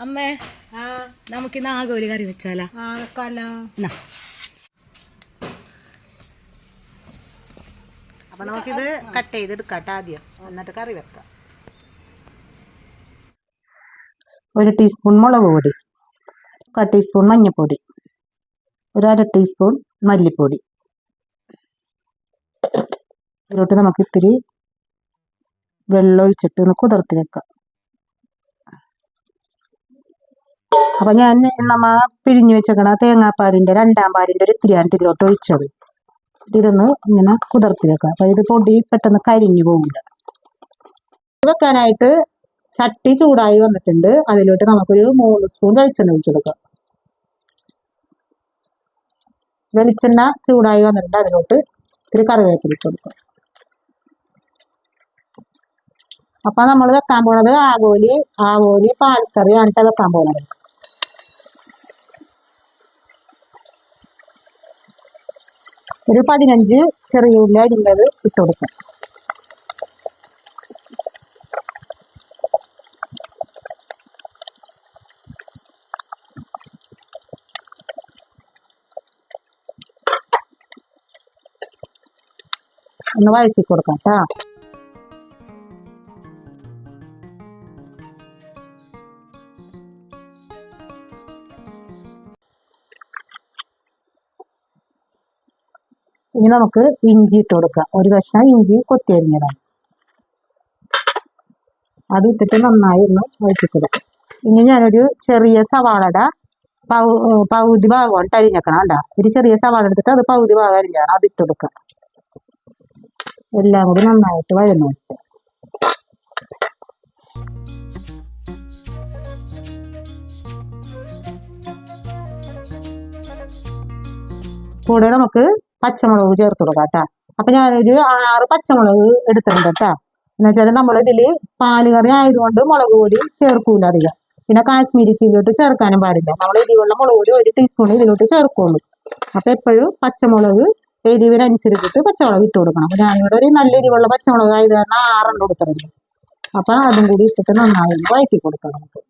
അമ്മേ ആ. നമുക്ക് ഇന്ന് ആകെ ഒരു കറി വെച്ചാലോ. അപ്പൊ നമുക്കിത് കട്ട് ചെയ്തെടുക്കാം ആദ്യം. എന്നിട്ട് കറി വെക്കാം. ഒരു ടീസ്പൂൺ മുളക് പൊടി കാൽ ടീസ്പൂൺ മഞ്ഞൾപ്പൊടി ഒരു അര ടീസ്പൂൺ മല്ലിപ്പൊടി. ഇതിലോട്ട് നമുക്ക് ഇത്തിരി വെള്ളം ഒഴിച്ചിട്ട് ഒന്ന് കുതിർത്തി വെക്കാം. അപ്പം ഞാൻ നമ്മ പിഴിഞ്ഞു വെച്ചേക്കണ തേങ്ങാപ്പാലിന്റെ രണ്ടാം പാലിന്റെ ഒരു ഇത്തിരിയാണ് ഇതിലോട്ട് ഒഴിച്ചത് ഇതൊന്ന് ഇങ്ങനെ കുതിർത്തി വെക്കാം അപ്പം ഇത് പൊടി പെട്ടെന്ന് കരിഞ്ഞു പോകില്ല വെക്കാനായിട്ട് ചട്ടി ചൂടായി വന്നിട്ടുണ്ട്. അതിലോട്ട് നമുക്കൊരു മൂന്ന് സ്പൂൺ വെളിച്ചെണ്ണ ഒഴിച്ചു കൊടുക്കാം. വെളിച്ചെണ്ണ ചൂടായി വന്നിട്ടുണ്ട്. അതിലോട്ട് ഇത്തിരി കറിവേപ്പില ഇട്ട് കൊടുക്കാം. അപ്പൊ നമ്മൾ വെക്കാൻ പോണത് ആവോലി ആവോലി പാൽക്കറിയാണ് വെക്കാൻ പോണത്. ഒരു പതിനഞ്ച് ചെറിയ ഉള്ളി അരിഞ്ഞത് ഇട്ട് കൊടുക്കാം. ഒന്ന് വഴറ്റി കൊടുക്കാം കേട്ടോ ഇനി നമുക്ക് ഇഞ്ചി ഇട്ട് കൊടുക്കാം. ഒരു കഷ്ണം ഇഞ്ചി കൊത്തി അരിഞ്ഞതാണ് അത് ഇട്ടിട്ട് നന്നായി ഒന്ന് വഴറ്റി കൊടുക്കാം. ഇനി ഞാനൊരു ചെറിയ സവാളട പകുതി ഭാഗമാണ് അരിഞ്ഞേക്കണം. ഒരു ചെറിയ സവാള എടുത്തിട്ട് അത് പകുതി ഭാഗം അരിഞ്ഞാണ് അത് ഇട്ട് കൊടുക്കുക. എല്ലാം കൂടി നന്നായിട്ട് വെക്കുക കൂടെ നമുക്ക് പച്ചമുളക് ചേർത്ത് കൊടുക്കാം കേട്ടോ അപ്പൊ ഞാനൊരു ആറ് പച്ചമുളക് എടുത്തിട്ടുണ്ട് കേട്ടോ എന്ന് വെച്ചാൽ നമ്മൾ കറി ആയതുകൊണ്ട് മുളക് പൊടി ചേർക്കൂല അധികം. പിന്നെ കാശ്മീരി ചില്ലോട്ട് ചേർക്കാനും പാടില്ല. നമ്മൾ എരിവുള്ള മുളക് പൊടി ഒരു ടീസ്പൂൺ ഇതിലോട്ട് ചേർക്കുള്ളൂ. അപ്പൊ എപ്പോഴും പച്ചമുളക് എരിവിനനുസരിച്ചിട്ട് പച്ചമുളക് ഇട്ട് കൊടുക്കണം. അപ്പൊ ഞാനിവിടെ ഒരു നല്ല എരിവുള്ള പച്ചമുളക് ആയത് കാരണം ആറെണ്ണം കൊടുത്തിട്ടുണ്ട്. അപ്പൊ അതും കൂടി ഇട്ടിട്ട് നന്നായി വഴറ്റി കൊടുക്കണം. നമുക്ക്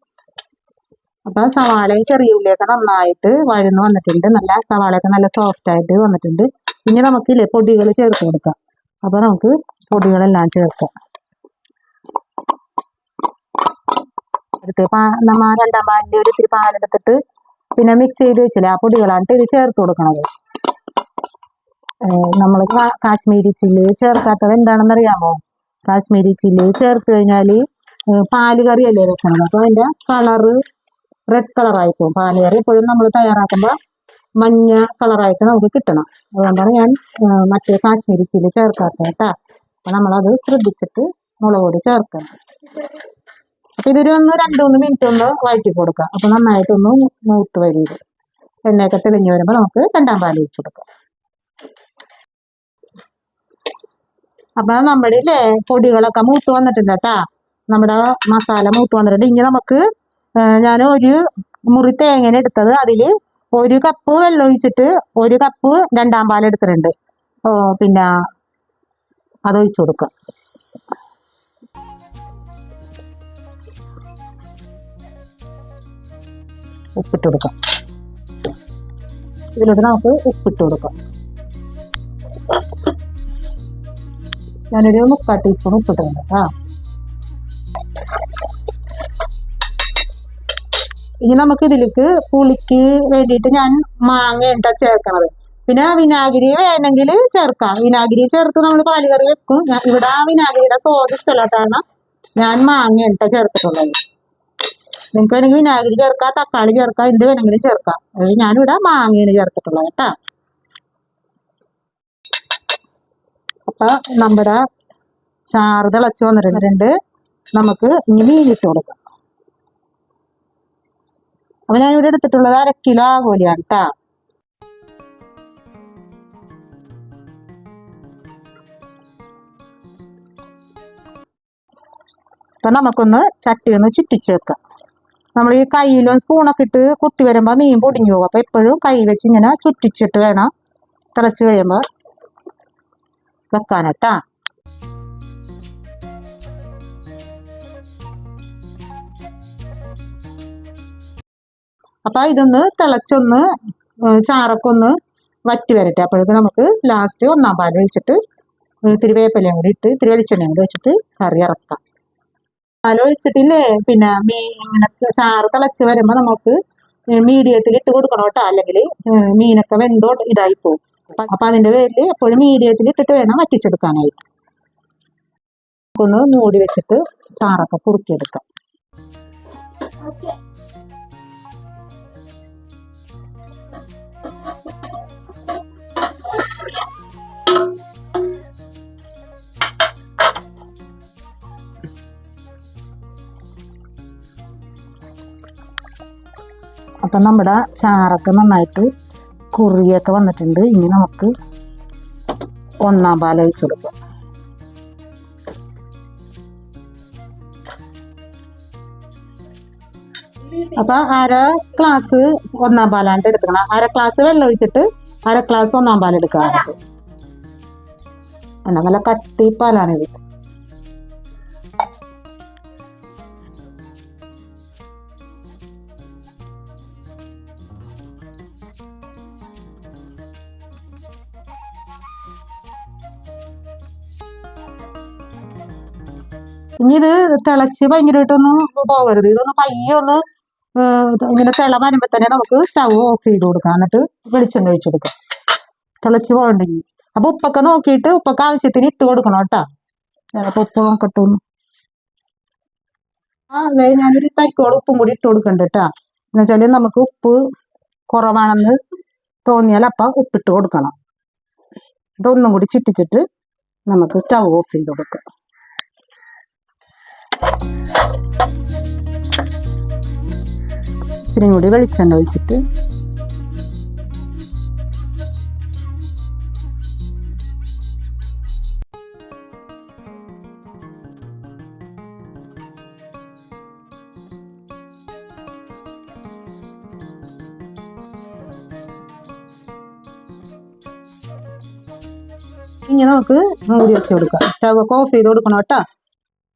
അപ്പൊ സവാളയും ചെറിയ ഉള്ളിയൊക്കെ നന്നായിട്ട് വഴന്ന് വന്നിട്ടുണ്ട്. നല്ല സവാളയൊക്കെ നല്ല സോഫ്റ്റ് ആയിട്ട് വന്നിട്ടുണ്ട്. ഇനി നമുക്കില്ലേ പൊടികൾ ചേർത്ത് കൊടുക്കാം. അപ്പൊ നമുക്ക് പൊടികളെല്ലാം ചേർക്കാം. എടുത്ത് പാ നമ്മ രണ്ടാം പാലിൽ ഒരു ഇത്തിരി പാലെടുത്തിട്ട് പിന്നെ മിക്സ് ചെയ്ത് വെച്ചില്ലേ ആ പൊടികളായിട്ട് ഇത് ചേർത്ത് കൊടുക്കണത്. നമ്മൾ കാശ്മീരി ചില്ലി ചേർക്കാത്തത് എന്താണെന്ന് അറിയാമോ? കാശ്മീരി ചില്ലി ചേർത്ത് കഴിഞ്ഞാൽ പാൽ കറിയല്ലേ വെക്കണത്. അപ്പോൾ അതിന്റെ കളറ് റെഡ് കളറായി പോകും പാൽ കറി എപ്പോഴും നമ്മൾ തയ്യാറാക്കുമ്പോൾ മഞ്ഞ കളറായിട്ട് നമുക്ക് കിട്ടണം. അതുകൊണ്ടാണ് ഞാൻ മറ്റേ കാശ്മീരി ചില്ലി ചേർക്കാത്തത് കേട്ടോ. അപ്പം നമ്മളത് ശ്രദ്ധിച്ചിട്ട് മുളക് പൊടി ചേർക്കണം. അപ്പം ഇതൊരു ഒന്ന് രണ്ട് മൂന്ന് മിനിറ്റ് ഒന്ന് വഴറ്റി കൊടുക്കാം. അപ്പം നന്നായിട്ടൊന്ന് മൂത്ത് വരും. എണ്ണയൊക്കെ തെളിഞ്ഞ് വരുമ്പോൾ നമുക്ക് രണ്ടാം പാൽ ഒഴിച്ച് കൊടുക്കാം. അപ്പൊ നമ്മുടെ ഇല്ലേ പൊടികളൊക്കെ മൂത്ത് വന്നിട്ടുണ്ട് കേട്ടാ. നമ്മുടെ മസാല മൂത്ത് വന്നിട്ടുണ്ട്. ഇനി നമുക്ക് ഞാൻ ഒരു മുറി തേങ്ങ എടുത്തത് അതിൽ ഒരു കപ്പ് വെള്ളം ഒഴിച്ചിട്ട് ഒരു കപ്പ് രണ്ടാം പാൽ എടുത്തിട്ടുണ്ട്. ഓ, പിന്നെ അത് ഒഴിച്ചു കൊടുക്കാം ഉപ്പിട്ട് കൊടുക്കാം ഇതിലോട്ട് നമുക്ക് ഉപ്പിട്ട് കൊടുക്കാം. ഞാനൊരു മുക്കാൽ ടീസ്പൂൺ ഉപ്പിട്ടുണ്ട് കേട്ടോ ഇനി നമുക്ക് ഇതിലേക്ക് പുളിക്ക് വേണ്ടിയിട്ട് ഞാൻ മാങ്ങ എന്താ ചേർക്കണത്. പിന്നെ വിനാഗിരി വേണമെങ്കിൽ ചേർക്കാം. വിനാഗിരി ചേർത്ത് നമ്മൾ പാലുകറി വെക്കും. ഇവിടെ ആ വിനാഗിരിയുടെ സ്വാദിഷ്ടമല്ലാട്ടാണ് ഞാൻ മാങ്ങ എന്താ ചേർത്തിട്ടുള്ളത്. നിങ്ങൾക്ക് വേണമെങ്കിൽ വിനാഗിരി ചേർക്കാം തക്കാളി ചേർക്കാം എന്ത് വേണമെങ്കിലും ചേർക്കാം. അതായത് ഞാനിവിടെ മാങ്ങയാണ് ചേർത്തിട്ടുള്ളത് കേട്ടോ. അപ്പൊ നമ്മുടെ ചാറ് തിളച്ച് വന്നിട്ടുണ്ട്. നമുക്ക് ഇനി മീനിട്ട് കൊടുക്കാം. അപ്പൊ ഞാൻ ഇവിടെ എടുത്തിട്ടുള്ളത് അര കിലോ ആകോലിയാണ് കേട്ടാ അപ്പൊ നമുക്കൊന്ന് ചട്ടി ഒന്ന് ചുറ്റിച്ച് വെക്കാം. നമ്മൾ ഈ കയ്യിലും സ്പൂണൊക്കെ ഇട്ട് കുത്തി വരുമ്പോൾ മീൻ പൊടിഞ്ഞു പോകും. അപ്പോൾ എപ്പോഴും കൈ വെച്ച് ഇങ്ങനെ ചുറ്റിച്ചിട്ട് വേണം തിളച്ച് കഴിയുമ്പോൾ വെക്കാനട്ടാ അപ്പൊ ഇതൊന്ന് തിളച്ചൊന്ന് ചാറക്കൊന്ന് വറ്റി വരട്ടെ. അപ്പോഴേക്ക് നമുക്ക് ലാസ്റ്റ് ഒന്നാം പാൽ ഒഴിച്ചിട്ട് ഇത്തിരി വേപ്പിലയും കൂടി ഇട്ട് ഇത്തിരി കൂടി വെച്ചിട്ട് കറി ഇറക്കാം. പാൽ ഒഴിച്ചിട്ടില്ലേ? പിന്നെ മീ ഇങ്ങനെ ചാറ് തിളച്ച് വരുമ്പോൾ നമുക്ക് മീഡിയത്തിൽ ഇട്ട് കൊടുക്കണം കേട്ടോ. അല്ലെങ്കിൽ മീനൊക്കെ വെന്തോ ഇതായി പോകും അപ്പൊ അതിന്റെ പേരിൽ എപ്പോഴും മീഡിയത്തിൽ ഇട്ടിട്ട് വേണം വറ്റിച്ചെടുക്കാനായിട്ട്. ഒന്ന് മൂടി വെച്ചിട്ട് ചാറൊക്കെ കുറുക്കിയെടുക്കാം. അപ്പൊ നമ്മുടെ ചാറൊക്കെ നന്നായിട്ട് കുറിയൊക്കെ വന്നിട്ടുണ്ട്. ഇനി നമുക്ക് ഒന്നാം പാൽ ഒഴിച്ചു കൊടുക്കാം. അപ്പൊ അര ക്ലാസ് ഒന്നാം പാലാണ്ട് എടുക്കണം. അര ക്ലാസ് വെള്ളം ഒഴിച്ചിട്ട് അര ക്ലാസ് ഒന്നാം പാൽ എന്നാ നല്ല കട്ടി പാലാണ് ഇത്. ഇനി ഇത് തിളച്ച് ഭയങ്കരമായിട്ടൊന്നും പോകരുത്. ഇതൊന്ന് പയ്യെ ഒന്ന് ഇങ്ങനെ തിള വരുമ്പോ തന്നെ നമുക്ക് സ്റ്റവ് ഓഫ് ചെയ്ത് കൊടുക്കാം. എന്നിട്ട് വെളിച്ചെണ്ണ ഒഴിച്ചെടുക്കാം തിളച്ച് പോകണ്ടെങ്കിൽ അപ്പൊ ഉപ്പൊക്കെ നോക്കിയിട്ട് ഉപ്പൊക്കെ ആവശ്യത്തിന് ഇട്ട് കൊടുക്കണം കേട്ടോ. അപ്പൊ ഉപ്പ് നോക്കട്ടെ ഒന്ന്. ആ അതെ ഞാനൊരു തൈക്കോട് ഉപ്പും കൂടി ഇട്ട് കൊടുക്കണ്ട കേട്ടാ. എന്നുവെച്ചാൽ നമുക്ക് ഉപ്പ് കുറവാണെന്ന് തോന്നിയാൽ അപ്പൊ ഉപ്പിട്ട് കൊടുക്കണം. ഇതൊന്നും കൂടി ചിട്ടിച്ചിട്ട് നമുക്ക് സ്റ്റവ് ഓഫ് ചെയ്ത് കൊടുക്കാം. ഇത്തിരി കൂടി വെളിച്ചെണ്ണ ഒഴിച്ചിട്ട് ഇനി നമുക്ക് മൂടി വെച്ച് കൊടുക്കാം. സ്റ്റവ് ഒക്കെ ഓഫ് ചെയ്ത് കൊടുക്കണം കേട്ടോ.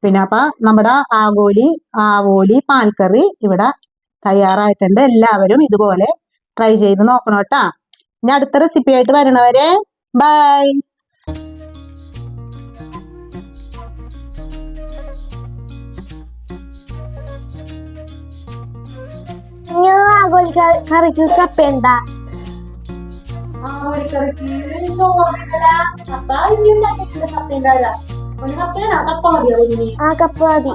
പിന്നെ അപ്പൊ നമ്മുടെ ആഗോലി ആവോലി പാൽക്കറി ഇവിടെ തയ്യാറായിട്ടുണ്ട്. എല്ലാവരും ഇതുപോലെ ട്രൈ ചെയ്ത് നോക്കണം കേട്ടാ. ഇനി അടുത്ത റെസിപ്പി ആയിട്ട് വരണവരെ ബൈ കറിക്ക് കപ്പയുണ്ട ആ കപ്പ മതി.